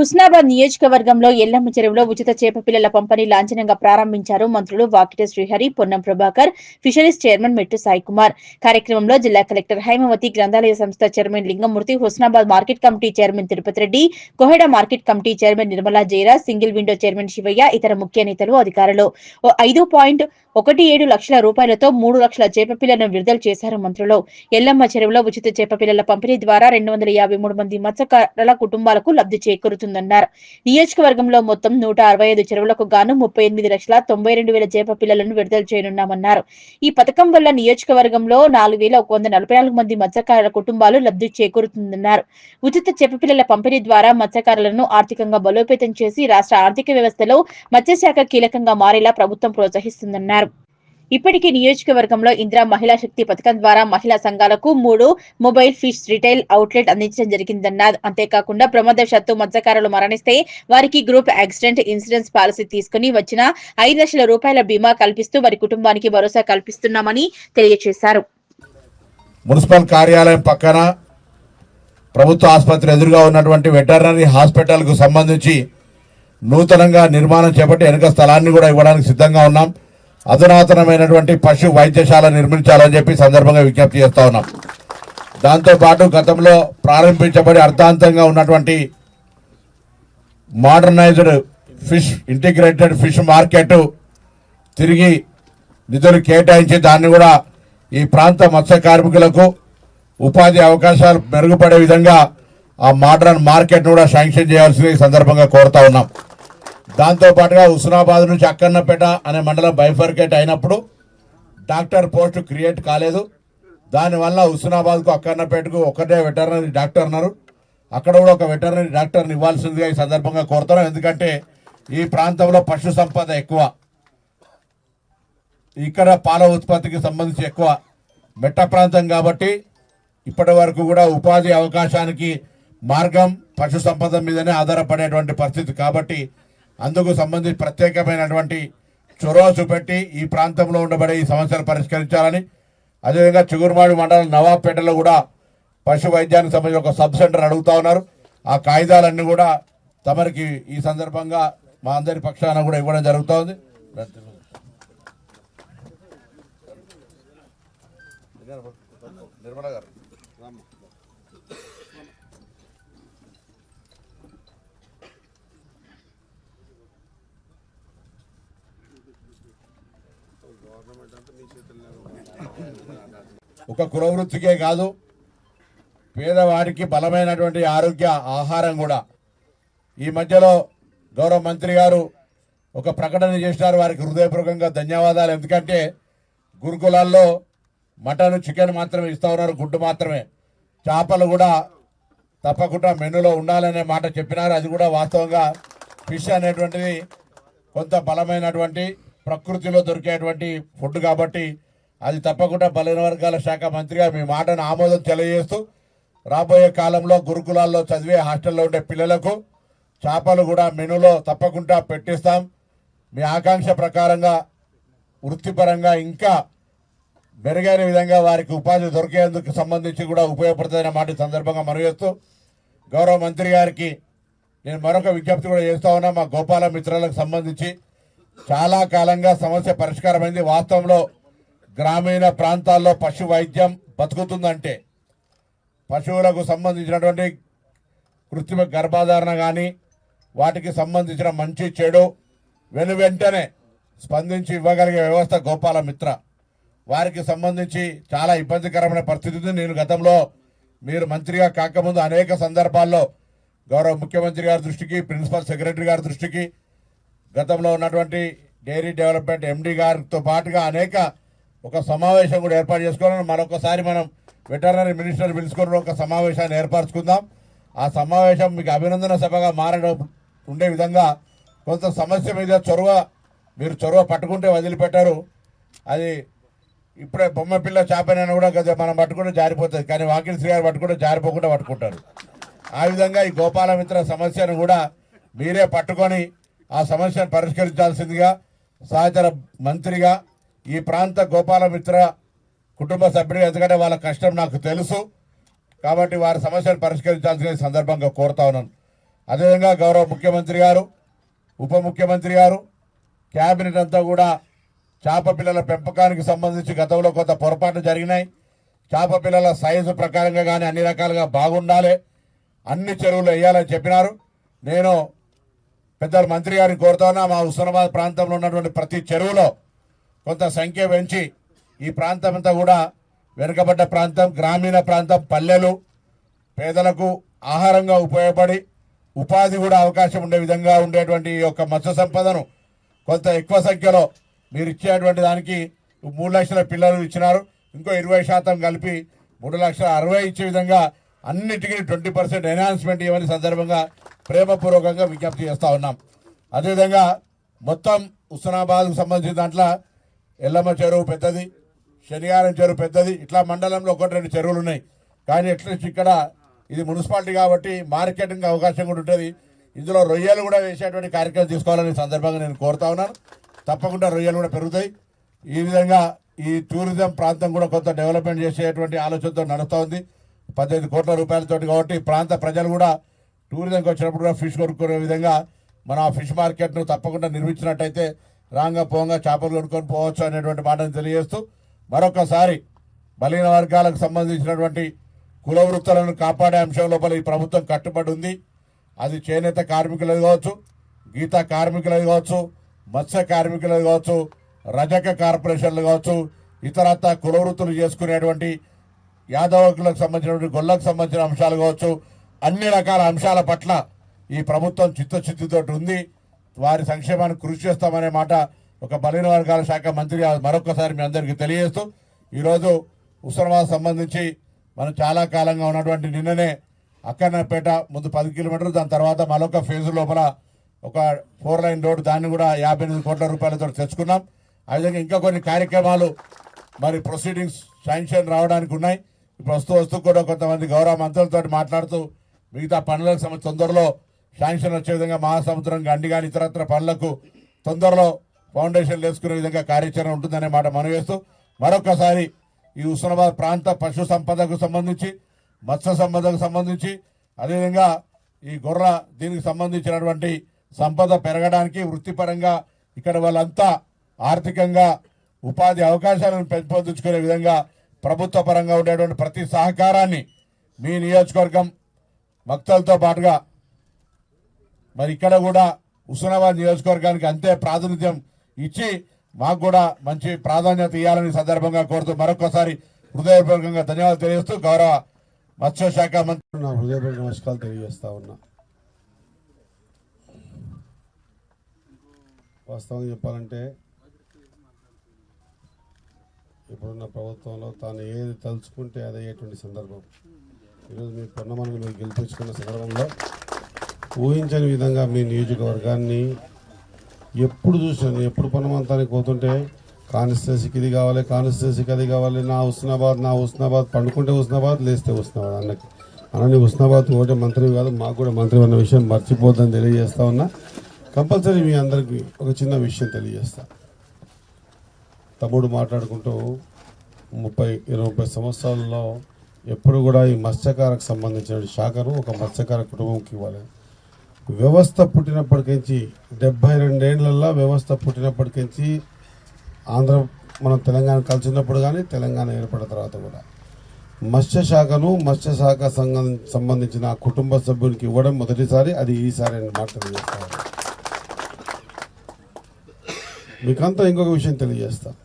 హుస్నాబాద్ నియోజకవర్గంలో ఎల్లమ్మ చెరువులో ఉచిత చేప పిల్లల పంపిణీ లాంఛనంగా ప్రారంభించారు మంత్రులు వాకిట శ్రీహరి పొన్నం ప్రభాకర్ ఫిషరీస్ చైర్మన్ మెట్టు సాయి కుమార్. కార్యక్రమంలో జిల్లా కలెక్టర్ హైమవతి గ్రంథాలయ సంస్థ chairman Lingamurthy Husnabad market committee chairman Tirupati Reddy Koheda market committee chairman Nirmala Jaira single window chairman Shivayya ఇతర ముఖ్య నేతలు అధికారులు. ఐదు పాయింట్ ఒకటి ఏడు లక్షల రూపాయలతో మూడు లక్షల చేప పిల్లలను విడుదల చేశారు మంత్రులు. ఎల్లమ్మ చెరువులో ఉచిత చేపపిల్లల పంపిణీ ద్వారా రెండు వందల యాభై మూడు మంది మత్స్యకారుల కుటుంబాలకు లబ్ధి చేకూరుతుందన్నారు. నియోజకవర్గంలో మొత్తం నూట అరవై ఐదు చెరువులకు గాను ముప్పై ఎనిమిది లక్షల తొంభై రెండు వేల చేపపిల్లలను విడుదల చేయనున్నామన్నారు. ఈ పథకం వల్ల నియోజకవర్గంలో నాలుగు వేల ఒక వంద నలభై నాలుగు మంది మత్స్యకారుల కుటుంబాలు లబ్ధి చేకూరుతుందన్నారు. ఉచిత చేపపిల్లల పంపిణీ ద్వారా మత్స్యకారులను ఆర్థికంగా బలోపేతం చేసి రాష్ట్ర ఆర్థిక వ్యవస్థలో మత్స్యశాఖ కీలకంగా మారేలా ప్రభుత్వం ప్రోత్సహిస్తుందన్నారు. ఇప్పటికే నియోజకవర్గంలో ఇందిరా మహిళా శక్తి పథకం ద్వారా మహిళా సంఘాలకు మూడు మొబైల్ ఫిష్ రిటైల్ అవుట్లెట్ అందించడం జరిగిందన్నారు. అంతేకాకుండా ప్రమాదవశాత్తు మత్స్యకారులు మరణిస్తే వారికి గ్రూప్ యాక్సిడెంట్ ఇన్సూరెన్స్ పాలసీ తీసుకుని వచ్చిన ఐదు లక్షల రూపాయల బీమా కల్పిస్తూ వారి కుటుంబానికి భరోసా కల్పిస్తున్నామని తెలియజేశారు. మున్సిపల్ కార్యాలయం పక్కన ప్రభుత్వ ఆసుపత్రి ఎదురుగా ఉన్నటువంటి వెటర్నరీ హాస్పిటల్కు సంబంధించి నూతనంగా నిర్మాణం చేపట్టి వెనుక స్థలాన్ని కూడా ఇవ్వడానికి సిద్ధంగా ఉన్నాం. అధునాతనమైనటువంటి పశు వైద్యశాల నిర్మించాలని చెప్పి సందర్భంగా విజ్ఞప్తి చేస్తా ఉన్నాం. దాంతోపాటు గతంలో ప్రారంభించబడి అర్థాంతంగా ఉన్నటువంటి modernized fish integrated fish market తిరిగి నిధులు కేటాయించి దాన్ని కూడా ఈ ప్రాంత మత్స్య కార్మికులకు ఉపాధి అవకాశాలు మెరుగుపడే విధంగా ఆ మోడర్న్ మార్కెట్ కూడా శాంక్షన్ చేయాల్సింది సందర్భంగా కోరుతా ఉన్నాం. దాంతో పాటుగా హుస్నాబాద్ నుంచి అక్కన్నపేట అనే మండలం బైఫర్కేట్ అయినప్పుడు డాక్టర్ పోస్ట్ క్రియేట్ కాలేదు. దానివల్ల హుస్నాబాద్కు అక్కన్నపేటకు ఒకటే వెటర్నరీ డాక్టర్ ఉన్నారు. అక్కడ కూడా ఒక వెటర్నరీ డాక్టర్ని ఇవ్వాల్సిందిగా ఈ సందర్భంగా కోరుతున్నాం. ఎందుకంటే ఈ ప్రాంతంలో పశు సంపద ఎక్కువ. ఇక్కడ పాల ఉత్పత్తికి సంబంధించి ఎక్కువ. మెట్ట ప్రాంతం కాబట్టి ఇప్పటి వరకు కూడా ఉపాధి అవకాశానికి మార్గం పశు సంపద మీదనే ఆధారపడేటువంటి పరిస్థితి. కాబట్టి అందుకు సంబంధించి ప్రత్యేకమైనటువంటి చొరవ చూపెట్టి ఈ ప్రాంతంలో ఉండబడే ఈ సమస్యలు పరిష్కరించాలని అదేవిధంగా చిగురుమాడి మండలం నవాబ్పేటలో కూడా పశు వైద్యానికి సంబంధించి ఒక సబ్ సెంటర్ అడుగుతా ఉన్నారు. ఆ కాగితాలన్నీ కూడా తమరికి ఈ సందర్భంగా మా అందరి పక్షాన కూడా ఇవ్వడం జరుగుతోంది నిర్మల గారు. ఒక కులవృత్తికే కాదు పేదవాడికి బలమైనటువంటి ఆరోగ్య ఆహారం కూడా. ఈ మధ్యలో గౌరవ మంత్రి గారు ఒక ప్రకటన చేసినారు వారికి హృదయపూర్వకంగా ధన్యవాదాలు. ఎందుకంటే గురుకులాల్లో మటన్ చికెన్ మాత్రమే ఇస్తూ ఉన్నారు గుడ్డు మాత్రమే. చేపలు కూడా తప్పకుండా మెనూలో ఉండాలనే మాట చెప్పినారు. అది కూడా వాస్తవంగా ఫిష్ అనేటువంటిది కొంత బలమైనటువంటి ప్రకృతిలో దొరికేటువంటి ఫుడ్ కాబట్టి అది తప్పకుండా బలహీన వర్గాల శాఖ మంత్రిగా మీ మాటను ఆమోదం తెలియజేస్తూ రాబోయే కాలంలో గురుకులాల్లో చదివే హాస్టల్లో ఉండే పిల్లలకు చేపలు కూడా మెనూలో తప్పకుండా పెట్టిస్తాం. మీ ఆకాంక్ష ప్రకారంగా వృత్తిపరంగా ఇంకా మెరుగైన విధంగా వారికి ఉపాధి దొరికేందుకు సంబంధించి కూడా ఉపయోగపడుతుందనే మాట సందర్భంగా మనవిస్తూ గౌరవ మంత్రి గారికి నేను మరొక విజ్ఞప్తి కూడా చేస్తా ఉన్నా మా గోపాల మిత్రులకు సంబంధించి. చాలా కాలంగా సమస్య పరిష్కారమైంది. వాస్తవంలో గ్రామీణ ప్రాంతాల్లో పశు వైద్యం బతుకుతుందంటే పశువులకు సంబంధించినటువంటి కృత్రిమ గర్భధారణ కానీ వాటికి సంబంధించిన మంచి చెడు వెను వెంటనే స్పందించి ఇవ్వగలిగే వ్యవస్థ గోపాల మిత్ర వారికి సంబంధించి చాలా ఇబ్బందికరమైన పరిస్థితి ఉంది. నేను గతంలో మీరు మంత్రిగా కాకముందు అనేక సందర్భాల్లో గౌరవ ముఖ్యమంత్రి గారి దృష్టికి ప్రిన్సిపల్ సెక్రటరీ గారి దృష్టికి గతంలో ఉన్నటువంటి డైరీ డెవలప్మెంట్ ఎండి గారితో పాటుగా అనేక ఒక సమావేశం కూడా ఏర్పాటు చేసుకోవాలని మరొకసారి మనం వెటర్నరీ మినిస్టర్ పిలుచుకొని ఒక సమావేశాన్ని ఏర్పరచుకుందాం. ఆ సమావేశం మీకు అభినందన సభగా మారడం ఉండే విధంగా కొంత సమస్య మీద చొరవ మీరు చొరవ పట్టుకుంటే వదిలిపెట్టారు. అది ఇప్పుడే బొమ్మ పిల్ల చేపనైనా కూడా కదా మనం పట్టుకుంటే జారిపోతుంది. కానీ వాకిల్ శ్రీ గారు పట్టుకుంటే జారిపోకుండా పట్టుకుంటారు. ఆ విధంగా ఈ గోపాలమిత్ర సమస్యను కూడా మీరే పట్టుకొని ఆ సమస్యను పరిష్కరించాల్సిందిగా సహచర మంత్రిగా ఈ ప్రాంత గోపాలమిత్ర కుటుంబ సభ్యుడు ఎందుకంటే వాళ్ళ కష్టం నాకు తెలుసు కాబట్టి వారి సమస్యను పరిష్కరించాల్సిన సందర్భంగా కోరుతా ఉన్నాను. అదేవిధంగా గౌరవ ముఖ్యమంత్రి గారు ఉప ముఖ్యమంత్రి గారు క్యాబినెట్ అంతా కూడా చేప పిల్లల పెంపకానికి సంబంధించి గతంలో కొంత పొరపాట్లు జరిగినాయి. చేప పిల్లల సైజు ప్రకారంగా కానీ అన్ని రకాలుగా బాగుండాలి. అన్ని చెరువులు వేయాలని చెప్పినారు. నేను పెద్దలు మంత్రి గారిని కోరుతున్నా మా హుస్నాబాద్ ప్రాంతంలో ఉన్నటువంటి ప్రతి చెరువులో కొంత సంఖ్య పెంచి ఈ ప్రాంతం అంతా కూడా వెనుకబడ్డ ప్రాంతం గ్రామీణ ప్రాంతం పల్లెలు పేదలకు ఆహారంగా ఉపయోగపడి ఉపాధి కూడా అవకాశం ఉండే విధంగా ఉండేటువంటి ఈ యొక్క మత్స్య సంపదను కొంత ఎక్కువ సంఖ్యలో మీరు ఇచ్చేటువంటి దానికి మూడు లక్షల పిల్లలు ఇచ్చినారు. ఇంకో ఇరవై శాతం కలిపి మూడు లక్షల అరవై ఇచ్చే విధంగా అన్నిటికీ ట్వంటీ పర్సెంట్ ఎన్హాన్స్మెంట్ ఇవ్వని సందర్భంగా ప్రేమపూర్వకంగా విజ్ఞప్తి చేస్తూ ఉన్నాం. అదేవిధంగా మొత్తం హుస్నాబాద్కు సంబంధించిన దాంట్లో ఎల్లమ్మ చెరువు పెద్దది శనివారం చెరువు పెద్దది ఇట్లా మండలంలో ఒకటి రెండు చెరువులు ఉన్నాయి కానీ ఎట్లీస్ట్ ఇక్కడ ఇది మున్సిపాలిటీ కాబట్టి మార్కెటింగ్ అవకాశం కూడా ఉంటుంది. ఇందులో రొయ్యలు కూడా వేసేటువంటి కార్యక్రమం తీసుకోవాలని సందర్భంగా నేను కోరుతా ఉన్నాను. తప్పకుండా రొయ్యలు కూడా పెరుగుతాయి. ఈ విధంగా ఈ టూరిజం ప్రాంతం కూడా కొంత డెవలప్మెంట్ చేసేటువంటి ఆలోచనతో నడుస్తూ ఉంది పద్దెనిమిది కోట్ల రూపాయలతోటి కాబట్టి ప్రాంత ప్రజలు కూడా టూరిజంకి వచ్చినప్పుడు కూడా ఫిష్ కొనుక్కునే విధంగా మనం ఆ ఫిష్ మార్కెట్ను తప్పకుండా నిర్మించినట్టయితే రాంగా పోంగా చేపలు కొనుక్కొని పోవచ్చు అనేటువంటి మాటను తెలియజేస్తూ మరొకసారి బలీన వర్గాలకు సంబంధించినటువంటి కుల వృత్తులను కాపాడే అంశం లోపల ఈ ప్రభుత్వం కట్టుబడి ఉంది. అది చేనేత కార్మికులది కావచ్చు గీత కార్మికులది కావచ్చు మత్స్య కార్మికులది కావచ్చు రజక కార్పొరేషన్లు కావచ్చు ఇతరత్ర కుల వృత్తులు చేసుకునేటువంటి యాదవకులకు సంబంధించినటువంటి గొల్లకు సంబంధించిన అంశాలు కావచ్చు అన్ని రకాల అంశాల పట్ల ఈ ప్రభుత్వం చిత్తశుద్ధితో ఉంది. వారి సంక్షేమానికి కృషి చేస్తామనే మాట ఒక బలిన వర్గాల శాఖ మంత్రి మరొకసారి మీ అందరికీ తెలియజేస్తూ ఈరోజు ఉస్మానాబాద్ సంబంధించి మనం చాలా కాలంగా ఉన్నటువంటి నిన్ననే అక్కన్నపేట ముందు పది కిలోమీటర్లు దాని తర్వాత మరొక ఫేజ్ లోపల ఒక ఫోర్ లైన్ రోడ్డు దాన్ని కూడా యాభై ఎనిమిది కోట్ల రూపాయలతో తెచ్చుకున్నాం. ఆ విధంగా ఇంకా కొన్ని కార్యక్రమాలు మరి ప్రొసీడింగ్స్ శాంక్షన్ రావడానికి ఉన్నాయి. ఇప్పుడు వస్తూ వస్తూ కూడా కొంతమంది గౌరవ మంత్రులతో మాట్లాడుతూ మిగతా పనులకు సంబంధించి తొందరలో శాంక్షన్ వచ్చే విధంగా మహాసముద్రం గండి కానీ ఇతరత్ర పనులకు తొందరలో ఫౌండేషన్లు వేసుకునే విధంగా కార్యాచరణ ఉంటుందనే మాట మనవేస్తూ మరొకసారి ఈ హుస్నాబాద్ ప్రాంత పశు సంపదకు సంబంధించి మత్స్య సంపదకు సంబంధించి అదేవిధంగా ఈ గొర్ర దీనికి సంబంధించినటువంటి సంపద పెరగడానికి వృత్తిపరంగా ఇక్కడ వాళ్ళంతా ఆర్థికంగా ఉపాధి అవకాశాలను పెంపొందించుకునే విధంగా ప్రభుత్వ పరంగా ఉండేటువంటి ప్రతి సహకారాన్ని మీ నియోజకవర్గం భక్తులతో పాటుగా మరి ఇక్కడ కూడా హుస్నాబాద్ నియోజకవర్గానికి అంతే ప్రాతినిధ్యం ఇచ్చి మాకు కూడా మంచి ప్రాధాన్యత ఇవ్వాలని సందర్భంగా కోరుతూ మరొకసారి హృదయపూర్వకంగా ధన్యవాదాలు తెలియజేస్తూ గౌరవ మత్స్యశాఖ మంత్రి నా హృదయపూర్వక నమస్కారాలు తెలియజేస్తా ఉన్నా. వాస్తవంగా చెప్పాలంటే ఇప్పుడున్న ప్రభుత్వంలో తాను ఏది తలుచుకుంటే అది సందర్భం. ఈరోజు మీ పొన్నమని మీరు గెలిపించుకున్న సందర్భంలో ఊహించని విధంగా మీ నియోజకవర్గాన్ని ఎప్పుడు చూసినా ఎప్పుడు పొన్నమంతానికి పోతుంటే కాన్స్టిట్యూన్సీకి ఇది కావాలి కాన్స్టిట్యూన్సీకి అది కావాలి నా హుస్నాబాద్ నా హుస్నాబాద్ పండుకుంటే హుస్నాబాద్ లేస్తే హుస్నాబాద్ అన్నకి. అలానే హుస్నాబాద్ ఒకటే మంత్రి కాదు మాకు కూడా మంత్రి అన్న విషయం మర్చిపోద్దని తెలియజేస్తా ఉన్నా. కంపల్సరీ మీ అందరికీ ఒక చిన్న విషయం తెలియజేస్తా. తమ్ముడు మాట్లాడుకుంటూ ముప్పై ఇరవై ముప్పై సంవత్సరాలలో ఎప్పుడు కూడా ఈ మత్స్యకారకు సంబంధించిన శాఖను ఒక మత్స్యకార కుటుంబంకి ఇవ్వాలి. వ్యవస్థ పుట్టినప్పటికించి డెబ్బై రెండేళ్ళలో వ్యవస్థ పుట్టినప్పటికించి ఆంధ్ర మనం తెలంగాణ కలిసినప్పుడు కానీ తెలంగాణ ఏర్పడిన తర్వాత కూడా. మత్స్య శాఖను మత్స్య శాఖ సంఘం సంబంధించిన కుటుంబ సభ్యునికి ఇవ్వడం మొదటిసారి అది ఈసారి అని మాట తెలియజేస్తాను మీకంతా ఇంకొక విషయం తెలియజేస్తాను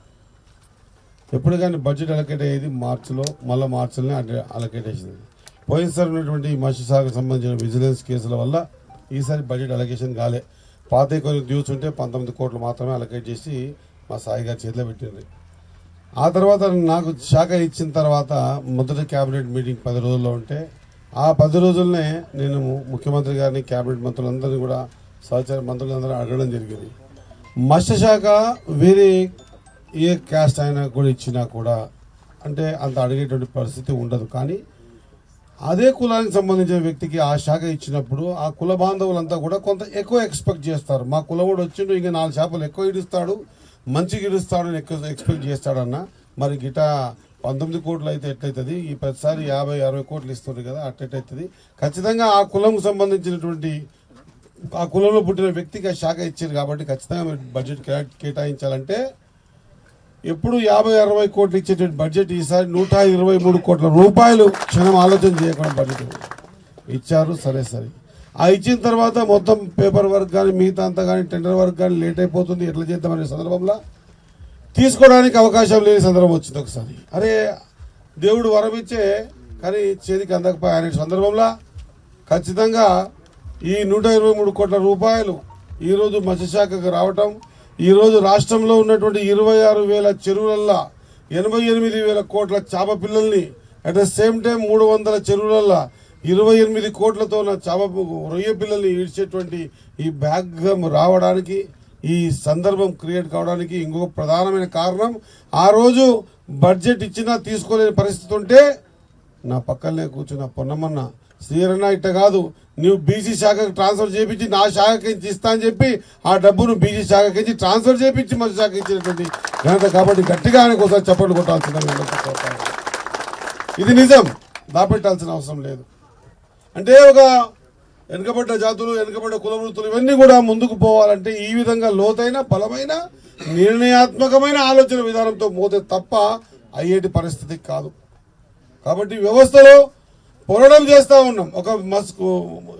ఎప్పుడు కానీ బడ్జెట్ అలకేట్ అయ్యేది మార్చిలో మళ్ళీ మార్చిలోనే అలకేట్ చేసింది. పోయినసారి ఉన్నటువంటి మత్స్య శాఖకు సంబంధించిన విజిలెన్స్ కేసుల వల్ల ఈసారి బడ్జెట్ అలొకేషన్ కాలే. పాత కొన్ని డ్యూస్ ఉంటే పంతొమ్మిది కోట్లు మాత్రమే అలకేట్ చేసి మా సాయి గారి చేతిలో పెట్టింది. ఆ తర్వాత నాకు శాఖ ఇచ్చిన తర్వాత మొదటి క్యాబినెట్ మీటింగ్ పది రోజుల్లో ఉంటే ఆ పది రోజుల్నే నేను ముఖ్యమంత్రి గారిని క్యాబినెట్ మంత్రులందరినీ కూడా సహచార మంత్రులందరూ అడగడం జరిగింది. మత్స్యశాఖ వేరే ఏ క్యాస్ట్ అయినా కూడా ఇచ్చినా కూడా అంటే అంత అడిగేటువంటి పరిస్థితి ఉండదు. కానీ అదే కులానికి సంబంధించిన వ్యక్తికి ఆ శాఖ ఇచ్చినప్పుడు ఆ కుల బాంధవులంతా కూడా కొంత ఎక్కువ ఎక్స్పెక్ట్ చేస్తారు. మా కులవాడు వచ్చిండు ఇంకా నాలుగు చేపలు ఎక్కువ ఇడుస్తాడు మంచిగా ఇడుస్తాడు అని ఎక్కువ ఎక్స్పెక్ట్ చేస్తాడన్న. మరి గిటా పంతొమ్మిది కోట్లు అయితే ఎట్లయితుంది? ఈ ప్రతిసారి యాభై అరవై కోట్లు ఇస్తుంది కదా అట్టెట్టయితుంది ఖచ్చితంగా ఆ కులంకు సంబంధించినటువంటి ఆ కులంలో పుట్టిన వ్యక్తికి ఆ శాఖ ఇచ్చారు కాబట్టి ఖచ్చితంగా మీరు బడ్జెట్ కేటాయించాలంటే ఎప్పుడు యాభై అరవై కోట్లు ఇచ్చేటువంటి బడ్జెట్ ఈసారి నూట ఇరవై మూడు కోట్ల రూపాయలు క్షణం ఆలోచన చేయకుండా బడ్జెట్ ఇచ్చారు. సరే సరే. ఆ ఇచ్చిన తర్వాత మొత్తం పేపర్ వర్క్ కానీ మిగతా అంతా కానీ టెండర్ వర్క్ కానీ లేట్ అయిపోతుంది. ఎట్లా చేద్దామనే సందర్భంలో తీసుకోవడానికి అవకాశం లేని సందర్భం వచ్చింది ఒకసారి. అరే దేవుడు వరం ఇచ్చే కానీ చేతికి అందకపోయా అనే సందర్భంలో ఖచ్చితంగా ఈ నూట ఇరవై మూడు కోట్ల రూపాయలు ఈరోజు మత్స్యశాఖకు రావటం ఈరోజు రాష్ట్రంలో ఉన్నటువంటి ఇరవై ఆరు వేల చెరువులల్లో ఎనభై ఎనిమిది వేల కోట్ల చేప పిల్లల్ని అట్ ద సేమ్ టైం మూడు వందల చెరువులల్లో ఇరవై ఎనిమిది కోట్లతో నా చేప రొయ్య పిల్లల్ని ఈడ్చేటువంటి ఈ బ్యాగ్ రావడానికి ఈ సందర్భం క్రియేట్ కావడానికి ఇంకొక ప్రధానమైన కారణం ఆ రోజు బడ్జెట్ ఇచ్చినా తీసుకోలేని పరిస్థితి ఉంటే నా పక్కనే కూర్చున్న పొన్నమన్న శ్రీరణ ఇట్ట కాదు నువ్వు బీసీ శాఖకు ట్రాన్స్ఫర్ చేయించి నా శాఖకి ఇచ్చి ఇస్తా అని చెప్పి ఆ డబ్బును బీసీ శాఖకి ఇచ్చి ట్రాన్స్ఫర్ చేయించి మన శాఖ ఇచ్చినటువంటి ఘనత కాబట్టి గట్టిగా ఆయన కోసం చప్పట్లు కొట్టాల్సిందని ఇది నిజం. దాపెట్టాల్సిన అవసరం లేదు. అంటే ఒక వెనుకబడ్డ జాతులు వెనుకబడ్డ కుల వృత్తులు ఇవన్నీ కూడా ముందుకు పోవాలంటే ఈ విధంగా లోతైన బలమైన నిర్ణయాత్మకమైన ఆలోచన విధానంతో మోతే తప్ప అయ్యేటి పరిస్థితి కాదు. కాబట్టి వ్యవస్థలో పోరాటం చేస్తూ ఉన్నాం. ఒక మస్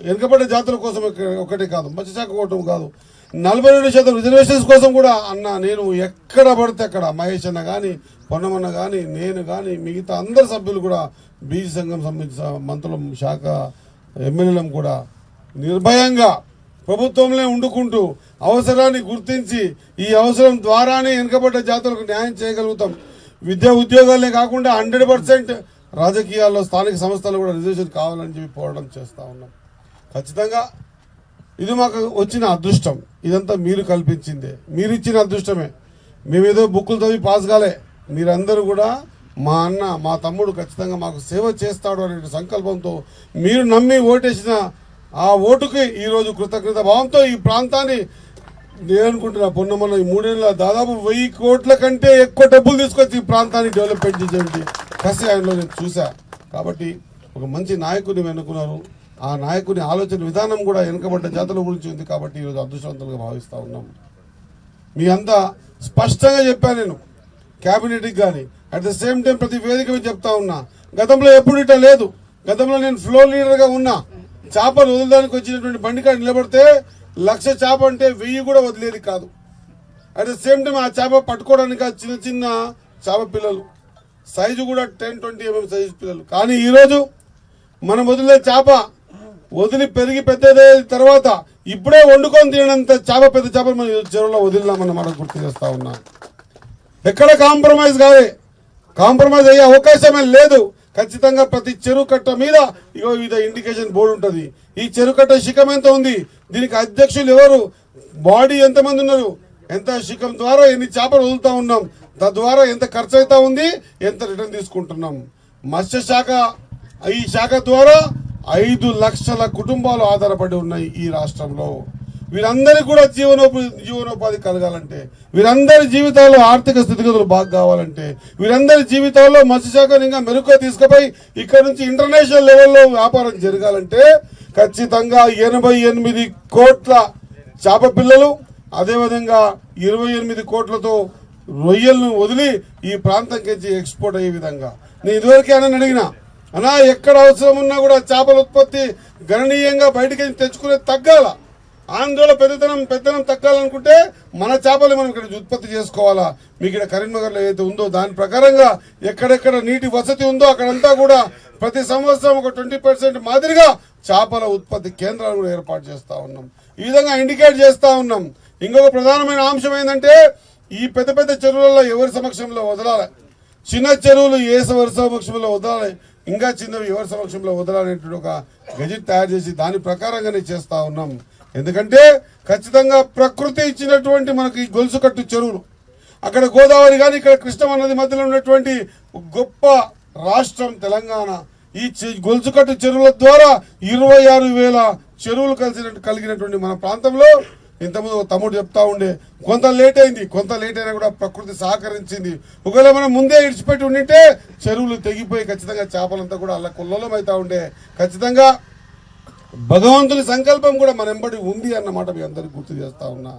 వెనుకబడ్డ జాతుల కోసం ఒకటి కాదు మత్స్యశాఖ కోటం కాదు. నలభై రెండు శాతం రిజర్వేషన్స్ కోసం కూడా అన్న నేను ఎక్కడ పడితే అక్కడ మహేష్ అన్న కానీ పొన్నమన్న కానీ నేను కానీ మిగతా అందరు సభ్యులు కూడా బీజీ సంఘం సంబంధించిన మంత్రులం శాఖ ఎమ్మెల్యేలం కూడా నిర్భయంగా ప్రభుత్వంలో ఉండుకుంటూ అవసరాన్ని గుర్తించి ఈ అవసరం ద్వారానే వెనుకబడ్డ జాతులకు న్యాయం చేయగలుగుతాం. విద్యా ఉద్యోగాలే కాకుండా హండ్రెడ్ పర్సెంట్ రాజకీయాల్లో స్థానిక సంస్థలు కూడా రిజర్వేషన్ కావాలని చెప్పి పోరాటం చేస్తూ ఉన్నాం. ఖచ్చితంగా ఇది మాకు వచ్చిన అదృష్టం. ఇదంతా మీరు కల్పించిందే. మీరు ఇచ్చిన అదృష్టమే. మేమేదో బుక్కులు చదివి పాస్ కాలే. మీరందరూ కూడా మా అన్న మా తమ్ముడు ఖచ్చితంగా మాకు సేవ చేస్తాడు అనే సంకల్పంతో మీరు నమ్మి ఓటేసిన ఆ ఓటుకి ఈరోజు కృతజ్ఞత భావంతో ఈ ప్రాంతాన్ని నేను అనుకుంటున్నా పొన్నమన్న ఈ మూడేళ్ళ దాదాపు వెయ్యి కోట్ల కంటే ఎక్కువ డబ్బులు తీసుకొచ్చి ఈ ప్రాంతాన్ని డెవలప్మెంట్ చేసేది కసి ఆయనలో నేను చూసా కాబట్టి ఒక మంచి నాయకుడిని వెనుకున్నారు ఆ నాయకుని ఆలోచన విధానం కూడా వెనుకబడ్డ జాతుల గురించి ఉంది కాబట్టి ఈరోజు అదృష్టవంతులుగా భావిస్తూ ఉన్నాం. మీ అంతా స్పష్టంగా చెప్పాను నేను. క్యాబినెట్కి కానీ అట్ ద సేమ్ టైం ప్రతి వేదిక మీద చెప్తా ఉన్నా. గతంలో ఎప్పుడు ఇట్లా లేదు. గతంలో నేను ఫ్లో లీడర్గా ఉన్నా. చేపలు వదలడానికి వచ్చినటువంటి బండికాడ నిలబడితే లక్ష చేప అంటే వెయ్యి కూడా వదిలేది కాదు. అట్ ద సేమ్ టైం ఆ చేప పట్టుకోవడానికి చిన్న చిన్న చేప పిల్లలు. సైజు కూడా టెన్ ట్వంటీ ఎంఎం సైజు పిల్లలు. కానీ ఈరోజు మనం వదిలే చేప వదిలి పెరిగి పెద్దదే తర్వాత ఇప్పుడే వండుకొని తినంత చేప పెద్ద చేపలు మనం చెరువులో వదిలినామన్నమాట గుర్తు చేస్తా ఉన్నా. ఎక్కడ కాంప్రమైజ్ కాదే కాంప్రమైజ్ అయ్యే అవకాశమే లేదు. ఖచ్చితంగా ప్రతి చెరువు కట్ట మీద ఇగో వివిధ ఇండికేషన్ బోర్డు ఉంటుంది. ఈ చెరువు కట్ట శిఖం ఎంత ఉంది? దీనికి అధ్యక్షులు ఎవరు? బాడీ ఎంతమంది ఉన్నారు? ఎంత శిఖం ద్వారా ఎన్ని చేపలు వదులుతూ ఉన్నాం? తద్వారా ఎంత ఖర్చు అవుతా ఉంది? ఎంత రిటర్న్ తీసుకుంటున్నాం? మత్స్య శాఖ ఈ శాఖ ద్వారా ఐదు లక్షల కుటుంబాలు ఆధారపడి ఉన్నాయి ఈ రాష్ట్రంలో. వీరందరికీ కూడా జీవనోపాధి జీవనోపాధి కలగాలంటే వీరందరి జీవితాల్లో ఆర్థిక స్థితిగతులు బాగా కావాలంటే వీరందరి జీవితాల్లో మత్స్యశాఖను ఇంకా మెరుగ్గా తీసుకుపోయి ఇక్కడ నుంచి ఇంటర్నేషనల్ లెవెల్లో వ్యాపారం జరగాలంటే ఖచ్చితంగా ఎనభై ఎనిమిది కోట్ల చేప పిల్లలు అదేవిధంగా ఇరవై ఎనిమిది కోట్లతో రొయ్యలను వదిలి ఈ ప్రాంతంకి ఎక్స్పోర్ట్ అయ్యే విధంగా. నేను ఇదివరకే అని అడిగిన అనా ఎక్కడ అవసరం ఉన్నా కూడా చేపల ఉత్పత్తి గణనీయంగా బయటికి తెచ్చుకునే తగ్గాల. ఆంధ్రలో పెద్దతనం పెద్దనం తగ్గాలనుకుంటే మన చేపలు మనం ఇక్కడ ఉత్పత్తి చేసుకోవాలా? మీకు ఇక్కడ కరీంనగర్లో ఏదైతే ఉందో దాని ప్రకారంగా ఎక్కడెక్కడ నీటి వసతి ఉందో అక్కడంతా కూడా ప్రతి సంవత్సరం ఒక ట్వంటీ పర్సెంట్ మాదిరిగా చేపల ఉత్పత్తి కేంద్రాలు కూడా ఏర్పాటు చేస్తూ ఉన్నాం. ఈ విధంగా ఇండికేట్ చేస్తూ ఉన్నాం. ఇంకొక ప్రధానమైన అంశం ఏంటంటే ఈ పెద్ద పెద్ద చెరువులలో ఎవరి సమక్షంలో వదలాలి? చిన్న చెరువులు ఏ ఎవరి సమక్షంలో వదలాలి? ఇంకా చిన్నవి ఎవరి సమక్షంలో వదలాలనేటువంటి ఒక గెజిట్ తయారు చేసి దాని ప్రకారంగానే చేస్తా ఉన్నాం. ఎందుకంటే ఖచ్చితంగా ప్రకృతి ఇచ్చినటువంటి మనకి గొలుసు కట్టు చెరువులు అక్కడ గోదావరి కానీ ఇక్కడ కృష్ణ నది మధ్యలో ఉన్నటువంటి గొప్ప రాష్ట్రం తెలంగాణ. ఈ గొలుసుకట్టు చెరువుల ద్వారా ఇరవై ఆరు వేల చెరువులు కలిసినట్టు కలిగినటువంటి మన ప్రాంతంలో ఇంతకుముందు తమ్ముడు చెప్తా ఉండే కొంత లేట్ అయింది కొంత లేట్ అయినా కూడా ప్రకృతి సహకరించింది. ఒకవేళ మనం ముందే ఇడిచిపెట్టి ఉండింటే చెరువులు తెగిపోయి ఖచ్చితంగా చేపలంతా కూడా అలా కుల్లలం అవుతా ఉండే. ఖచ్చితంగా భగవంతుని సంకల్పం కూడా మన వెంబడి ఉంది అన్నమాట మీ అందరికి గుర్తు చేస్తా ఉన్నా.